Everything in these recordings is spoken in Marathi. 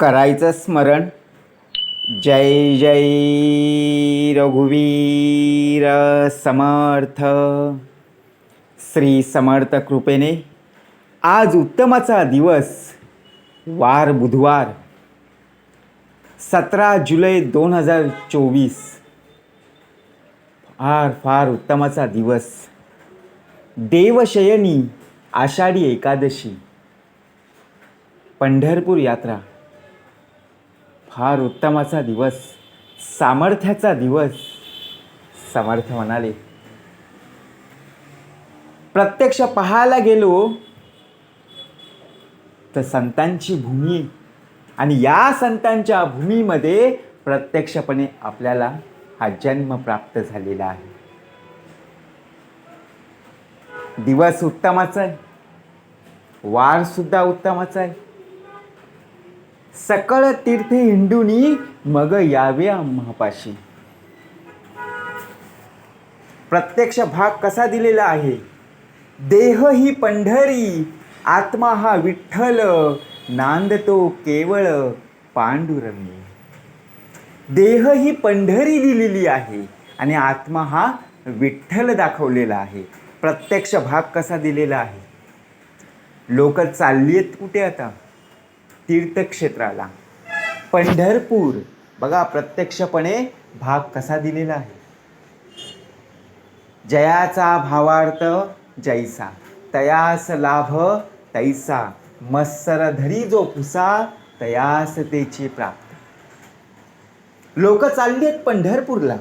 करायचं स्मरण. जय जय रघुवीर समर्थ. श्री समर्थ कृपेने आज उत्तमाचा दिवस वार बुधवार सतरा जुलै दोन हजार चोवीस. फार फार उत्तमाचा दिवस. देवशयनी आषाढी एकादशी पंढरपूर यात्रा. फार उत्तमाचा दिवस सामर्थ्याचा दिवस समर्थ म्हणाले. प्रत्यक्ष पाहायला गेलो तर संतांची भूमी आणि या संतांच्या भूमीमध्ये प्रत्यक्षपणे आपल्याला हा जन्म प्राप्त झालेला आहे. दिवस उत्तमाचा आहे वार सुद्धा उत्तमाचा आहे. सकळ तीर्थ हिंडुनी मग यावे आम्हापाशी. प्रत्यक्ष भाग कसा दिलेला आहे? देह ही पंढरी आत्मा हा विठ्ठल नांदतो केवळ पांडुरंगी. देह ही पंढरी दिलेली आहे आणि आत्मा हा विठ्ठल दाखवलेला आहे. प्रत्यक्ष भाग कसा दिलेला आहे? लोक चालली आहेत कुठे आता? तीर्थक्षेत्राला. पंढरपूर बघा प्रत्यक्षपणे भाग कसा दिलेला आहे. जयाचा भावार्थ जैसा तयास लाभ तैसा मत्सर धरी जो पुसा तयास तेची प्राप्त. लोक चालली आहेत पंढरपूरला.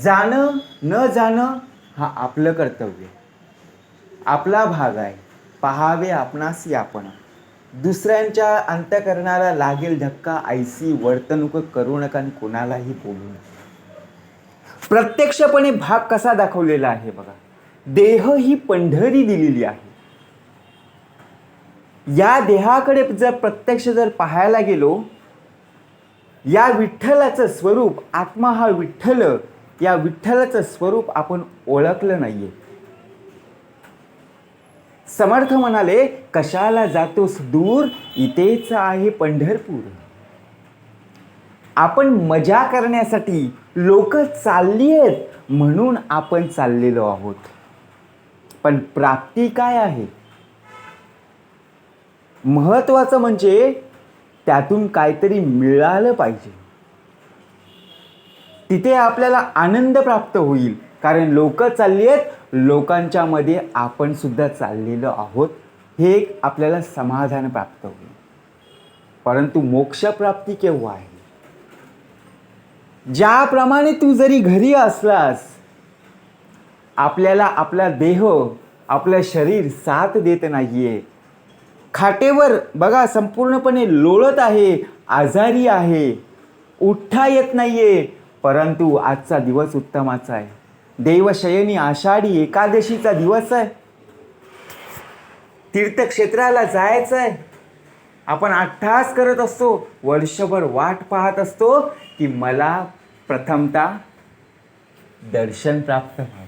जाणं न जाणं हा आपलं कर्तव्य. आपला भाग आहे. पहावे आपणास आपण दुसऱ्यांच्या अंत्यकरणाला लागेल धक्का आयसी वर्तणूक करू नका आणि कोणालाही बोलू नका. प्रत्यक्षपणे भाग कसा दाखवलेला आहे बघा. देह ही पंढरी दिलेली आहे. या देहाकडे जर प्रत्यक्ष जर पाहायला गेलो या विठ्ठलाचं स्वरूप आत्मा हा विठ्ठल या विठ्ठलाचं स्वरूप आपण ओळखलं नाही आहे समर्थ म्हणाले कशाला जातोस दूर? इथेच आहे पंढरपूर. आपण मजा करण्यासाठी लोक चालली आहेत म्हणून आपण चाललेलो आहोत. पण प्राप्ती काय आहे? महत्वाचं म्हणजे त्यातून काहीतरी मिळालं पाहिजे. तिथे आपल्याला आनंद प्राप्त होईल कारण लोक चालली आहेत. लोकांच्या मध्ये आपण सुद्धा चाललेलो आहोत. हे एक आपल्याला समाधान प्राप्त होईल. परंतु मोक्षप्राप्ती केव्हा आहे? ज्याप्रमाणे तू जरी घरी असलास आपल्याला आपला देह आपलं शरीर साथ देत नाहीये. खाटेवर बघा संपूर्णपणे लोळत आहे आजारी आहे उठता येत नाहीये. परंतु आजचा दिवस उत्तमाचा आहे. देवशयनी आषाढी एकादशीचा दिवस आहे. तीर्थक्षेत्राला जायचं आहे. आपण अट्टहास करत असतो. वर्षभर वाट पाहत असतो की मला प्रथमता दर्शन प्राप्त व्हावं.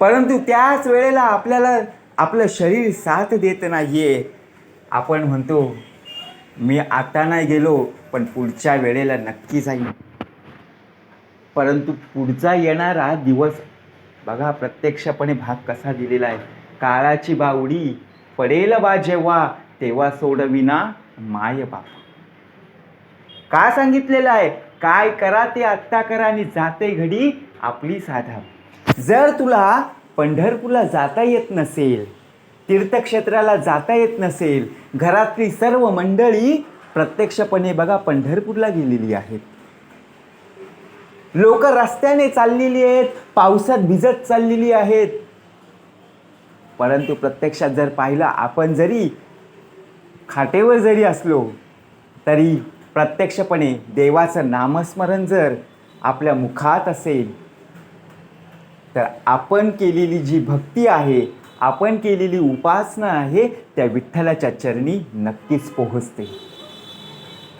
परंतु त्याच वेळेला आपल्याला आपलं शरीर साथ देत नाहीये. आपण म्हणतो मी आता नाही गेलो पण पुढच्या वेळेला नक्की जाईन. परंतु पुढचा येणारा दिवस बघा प्रत्यक्षपणे भाग कसा दिलेला आहे. काळाची बावडी पडेल बा जेव्हा तेव्हा सोडविना माय बाप. का सांगितलेलं आहे? काय करा ते आत्ता करा आणि जाते घडी आपली साधा. जर तुला पंढरपूरला जाता येत नसेल तीर्थक्षेत्राला जाता येत नसेल घरातली सर्व मंडळी प्रत्यक्षपणे बघा पंढरपूरला गेलेली आहेत. लोक रस्त्याने चाललेली आहेत पावसात भिजत चाललेली आहेत. परंतु प्रत्यक्षात जर पाहिलं आपण जरी खाटेवर जरी असलो तरी प्रत्यक्षपणे देवाचं नामस्मरण जर आपल्या मुखात असेल तर आपण केलेली जी भक्ती आहे आपण केलेली उपासना आहे त्या विठ्ठलाच्या चरणी नक्कीच पोहोचते.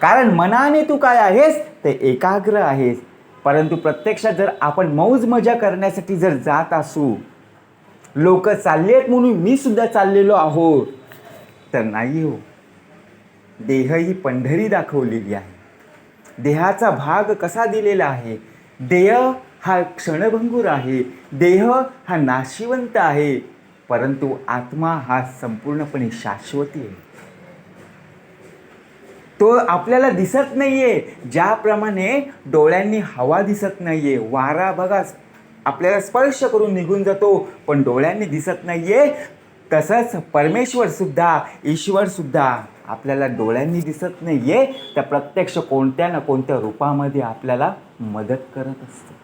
कारण मनाने तू काय आहेस ते एकाग्र आहेस. परंतु प्रत्यक्षात जर आपण मौज मजा करण्यासाठी जर जात असू लोक चालले आहेत म्हणून मी सुद्धा चाललेलो आहोत तर नाही हो. देह ही पंढरी दाखवलेली आहे. देहाचा भाग कसा दिलेला आहे? देह हा क्षणभंगूर आहे. देह हा नाशिवंत आहे. परंतु आत्मा हा संपूर्णपणे शाश्वती आहे. तो आपल्याला दिसत नाही आहे ज्याप्रमाणे डोळ्यांनी हवा दिसत नाही आहे वारा बघा आपल्याला स्पर्श करून निघून जातो पण डोळ्यांनी दिसत नाही आहे तसंच परमेश्वरसुद्धा ईश्वरसुद्धा आपल्याला डोळ्यांनी दिसत नाही आहे त्या प्रत्यक्ष कोणत्या ना कोणत्या रूपामध्ये आपल्याला मदत करत असतो.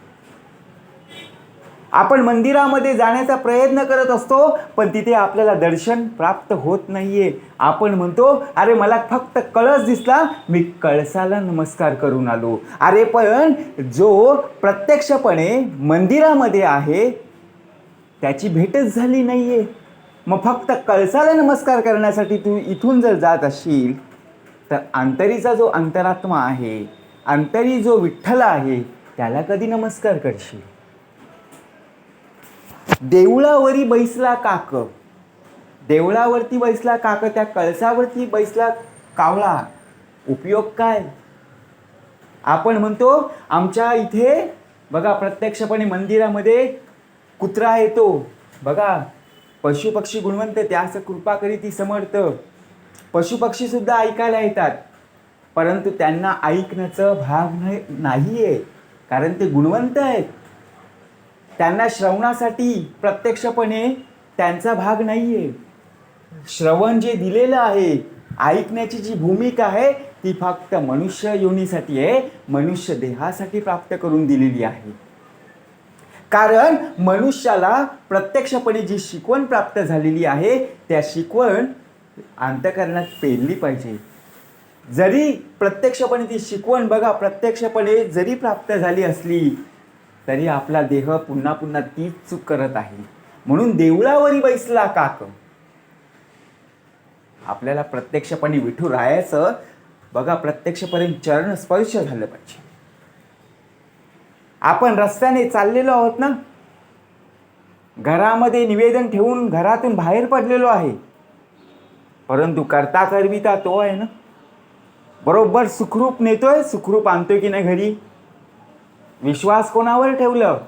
आपण मंदिरामध्ये जाण्याचा प्रयत्न करत असतो पण तिथे आपल्याला दर्शन प्राप्त होत नाहीये. आपण म्हणतो अरे मला फक्त कळस दिसला मी कळसाला नमस्कार करून आलो. अरे पण जो प्रत्यक्षपणे मंदिरामध्ये आहे त्याची भेटच झाली नाहीये. मग फक्त कळसाला नमस्कार करण्यासाठी तू इथून जर जात असशील तर अंतरीचा जो अंतरात्मा आहे अंतरी जो विठ्ठल आहे त्याला कधी नमस्कार करशील? देवळावरी बैसला काक. देवळावरती बैसला काक त्या कळसावरती बैसला कावळा. उपयोग काय? आपण म्हणतो आमच्या इथे बघा प्रत्यक्षपणे मंदिरामध्ये कुत्रा येतो. बघा पशुपक्षी गुणवंत त्यास कृपा करीती समर्थ. पशुपक्षी सुद्धा ऐकायला येतात. परंतु त्यांना ऐकण्याचं भाग नाही नाही आहे कारण ते गुणवंत आहेत. त्यांना श्रवणासाठी प्रत्यक्षपणे त्यांचा भाग नाही आहे श्रवण जे दिलेलं आहे ऐकण्याची जी भूमिका आहे ती फक्त मनुष्य योनीसाठी आहे मनुष्य देहासाठी प्राप्त करून दिलेली आहे. कारण मनुष्याला प्रत्यक्षपणे जी शिकवण प्राप्त झालेली आहे त्या शिकवण अंतकरणात पेरली पाहिजे. जरी प्रत्यक्षपणे ती शिकवण बघा प्रत्यक्षपणे जरी प्राप्त झाली असली तरी आपला देह पुन्हा पुन्हा तीच चूक करत आहे. म्हणून देवळावरी बैसला काक. आपल्याला प्रत्यक्षपणे विठू राहायचं बघा प्रत्यक्षपणे चरण स्पर्श झालं पाहिजे. आपण रस्त्याने चाललेलो आहोत ना? घरामध्ये निवेदन ठेवून घरातून बाहेर पडलेलो आहे. परंतु करता करविता तो आहे ना? बरोबर सुखरूप नेतोय सुखरूप आणतोय की नाही घरी? विश्वास कोणावर ठेवलं?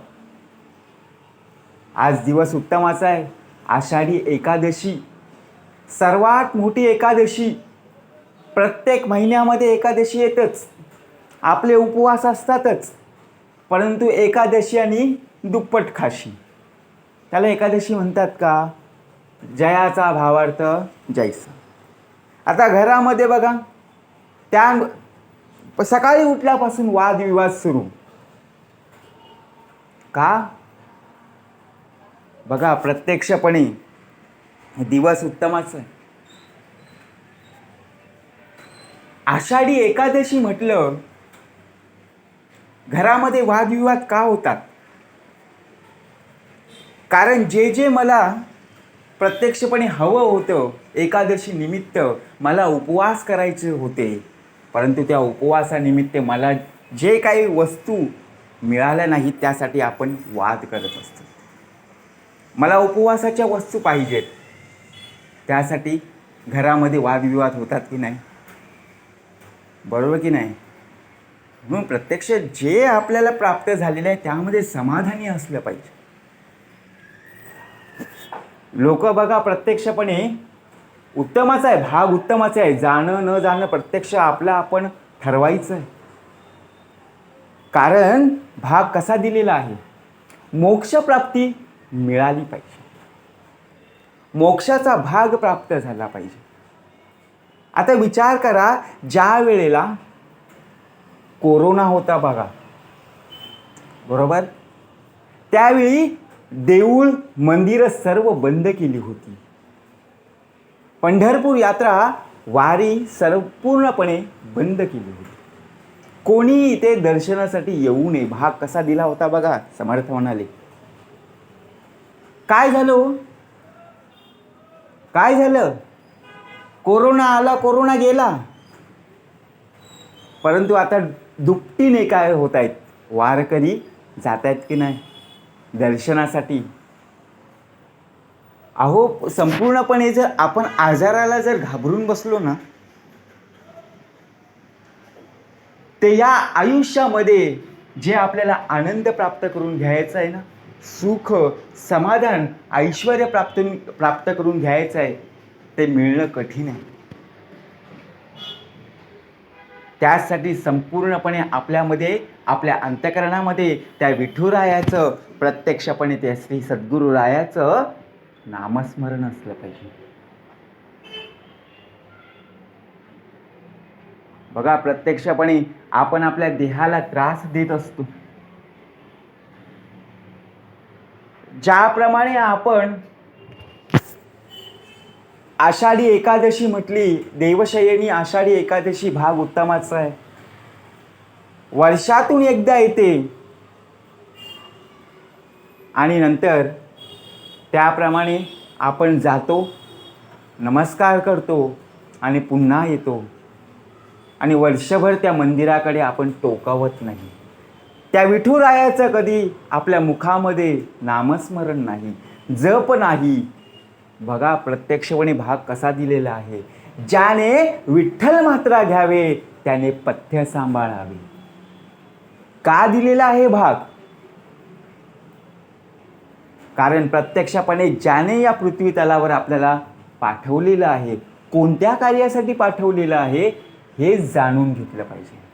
आज दिवस उत्तमाचा आहे. आषाढी एकादशी. सर्वात मोठी एकादशी. प्रत्येक महिन्यामध्ये एकादशी येतच. आपले उपवास असतातच. परंतु एकादशी आणि दुप्पट खाशी. त्याला एकादशी म्हणतात का? जयाचा भावार्थ जयसा आता घरामध्ये बघा. त्या सकाळी उठल्यापासून वादविवाद सुरू. का? बघा प्रत्यक्षपणे दिवस उत्तमाचा आहे. आषाढी एकादशी म्हटलं घरामध्ये वादविवाद का होतात? कारण जे जे मला प्रत्यक्षपणे हवं होतं एकादशी निमित्त मला उपवास करायचे होते परंतु त्या उपवासानिमित्त मला जे काही वस्तू मिळाल्या नाहीत त्यासाठी आपण वाद करत असतो. मला उपवासाच्या वस्तू पाहिजेत. त्यासाठी घरामध्ये वादविवाद होतात की नाही? बरोबर की नाही? म्हणून प्रत्यक्ष जे आपल्याला प्राप्त झालेलं आहे त्यामध्ये समाधानी असलं पाहिजे. लोक बघा प्रत्यक्षपणे उत्तमाचा आहे भाग उत्तमाचा आहे. जाणं न जाणं प्रत्यक्ष आपला आपण ठरवायचं आहे. कारण भाग कसा दिलेला आहे? मोक्षप्राप्ती मिळाली पाहिजे. मोक्षाचा भाग प्राप्त झाला पाहिजे. आता विचार करा ज्या वेळेला कोरोना होता बघा. बरोबर? त्यावेळी देऊळ मंदिरं सर्व बंद केली होती. पंढरपूर यात्रा वारी संपूर्णपणे बंद केली होती. कोणी इथे दर्शनासाठी येऊ नये. भाग कसा दिला होता बघा समर्थ म्हणाले. काय झालं हो? काय झालं? कोरोना आला कोरोना गेला. परंतु आता दुपटीने काय होत आहेत वारकरी जात आहेत की नाही? दर्शनासाठी. अहो संपूर्णपणे जर आपण आजाराला जर घाबरून बसलो ना ते या आयुष्यामध्ये जे आपल्याला आनंद प्राप्त करून घ्यायचा आहे ना सुख समाधान ऐश्वर प्राप्त प्राप्त करून घ्यायचं आहे ते मिळणं कठीण आहे. त्यासाठी संपूर्णपणे आपल्यामध्ये आपल्या अंतकरणामध्ये त्या विठुरायाचं प्रत्यक्षपणे त्या श्री सद्गुरुरायाचं नामस्मरण असलं पाहिजे. बघा प्रत्यक्षपणे आपण आपल्या देहाला त्रास देत असतो. ज्याप्रमाणे आपण आषाढी एकादशी म्हटली देवशयनी आषाढी एकादशी भाग उत्तमाचा आहे. वर्षातून एकदा येते. आणि नंतर त्याप्रमाणे आपण जातो नमस्कार करतो आणि पुन्हा येतो. आणि वर्षभर त्या मंदिराकडे आपण टोकावत नाही. त्या विठुरायाचं कधी आपल्या मुखामध्ये नामस्मरण नाही. जप नाही. बघा प्रत्यक्षपणे भाग कसा दिलेला आहे. ज्याने विठ्ठल मात्रा घ्यावे त्याने पथ्य सांभाळावे. का दिलेला आहे भाग? कारण प्रत्यक्षपणे ज्याने या पृथ्वी तलावर आपल्याला पाठवलेलं आहे कोणत्या कार्यासाठी पाठवलेलं आहे हे जाणून घेतलं पाहिजे.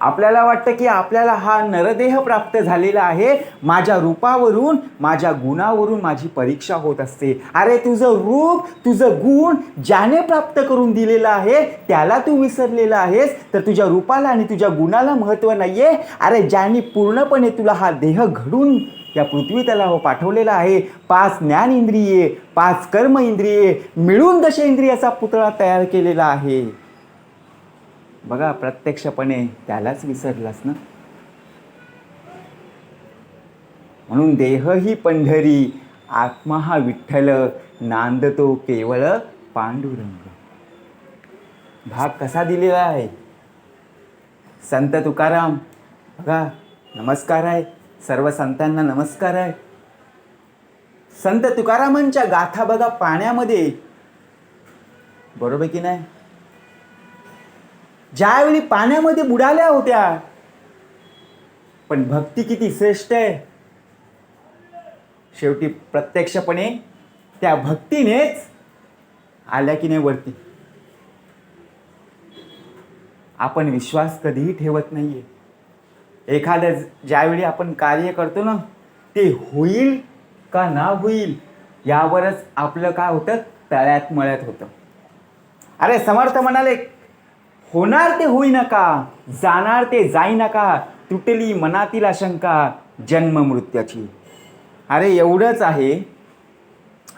आपल्याला वाटतं की आपल्याला हा नरदेह प्राप्त झालेला आहे. माझ्या रूपावरून माझ्या गुणावरून माझी परीक्षा होत असते. अरे तुझं रूप तुझं गुण ज्याने प्राप्त करून दिलेलं आहे त्याला तू विसरलेला आहेस. तर तुझ्या रूपाला आणि तुझ्या गुणाला महत्त्व नाही आहे अरे ज्यांनी पूर्णपणे तुला हा देह घडून या पृथ्वी तलावर पाठवलेला आहे पाच ज्ञान इंद्रिये पाच कर्म इंद्रिये मिळून दश इंद्रियाचा पुतळा तयार केलेला आहे. बघा प्रत्यक्षपणे त्यालाच विसरलास ना? म्हणून देह ही पंढरी आत्मा हा विठ्ठल नांदतो केवळ पांडुरंग. भाग कसा दिलेला आहे? संत तुकाराम बघा नमस्कार आहे. सर्व संतांना नमस्कार आहे. संत तुकारामांच्या गाथा बघा पाण्यामध्ये. बरोबर की नाही? ज्यावेळी पाण्यामध्ये बुडाल्या होत्या पण भक्ती किती श्रेष्ठ आहे. शेवटी प्रत्यक्षपणे त्या भक्तीनेच आल्या की नाही वरती. आपण विश्वास कधीही ठेवत नाहीये. एखादं ज्यावेळी आपण कार्य करतो ना ते होईल का ना होईल यावरच आपलं काय होतं? तळ्यात मळ्यात होतं. अरे समर्थ म्हणाले होणार ते होई नका जाणार ते जाई नका तुटली मनातील आशंका जन्म मृत्याची. अरे एवढंच आहे.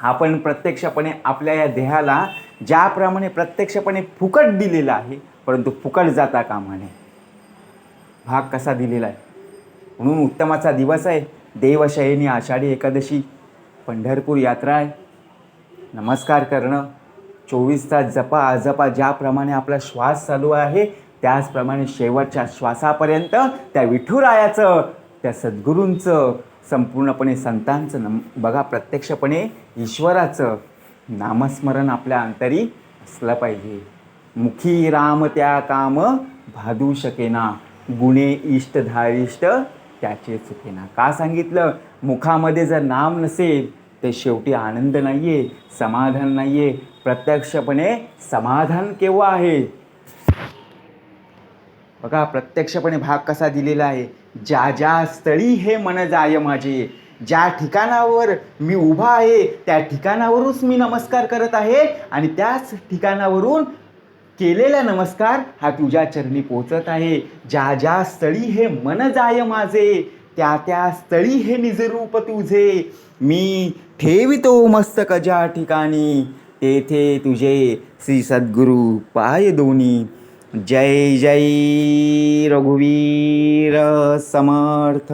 आपण प्रत्यक्षपणे आपल्या या देहाला ज्याप्रमाणे प्रत्यक्षपणे फुकट दिलेला आहे परंतु फुकट जाता कामा नये. भाग कसा दिलेला आहे? म्हणून उत्तमाचा दिवस आहे. देवशयनी आषाढी एकादशी पंढरपूर यात्रा आहे. नमस्कार करणं. चोवीस तास जपा आजपा ज्याप्रमाणे आपला श्वास चालू आहे त्याचप्रमाणे शेवटच्या श्वासापर्यंत त्या विठुरायाचं त्या सद्गुरूंचं संपूर्णपणे संतांचं नम बघा प्रत्यक्षपणे ईश्वराचं नामस्मरण आपल्या अंतरी असलं पाहिजे. मुखी राम त्या काम भादू शकेना गुणे इष्ट धारिष्ट त्याचे चुकेना का सांगितलं? मुखामध्ये जर नाम नसेल ते शेवटी आनंद नाही आहे समाधान नाही आहे प्रत्यक्षपणे समाधान केव्हा आहे? बघा प्रत्यक्षपणे भाग कसा दिलेला आहे? ज्या ज्या स्थळी हे मन जाय माझे ज्या ठिकाणावर मी उभा आहे त्या ठिकाणावरूनच मी नमस्कार करत आहे आणि त्याच ठिकाणावरून केलेला नमस्कार हा तुझ्या चरणी पोचत आहे. ज्या ज्या स्थळी हे मन जाय माझे त्या त्या स्थळी हे निजरूप तुझे. मी ठेवितो मस्तक ज्या ठिकाणी. तेथे तुझे श्री सद्गुरू पाय दोन्ही. जय जय रघुवीर समर्थ.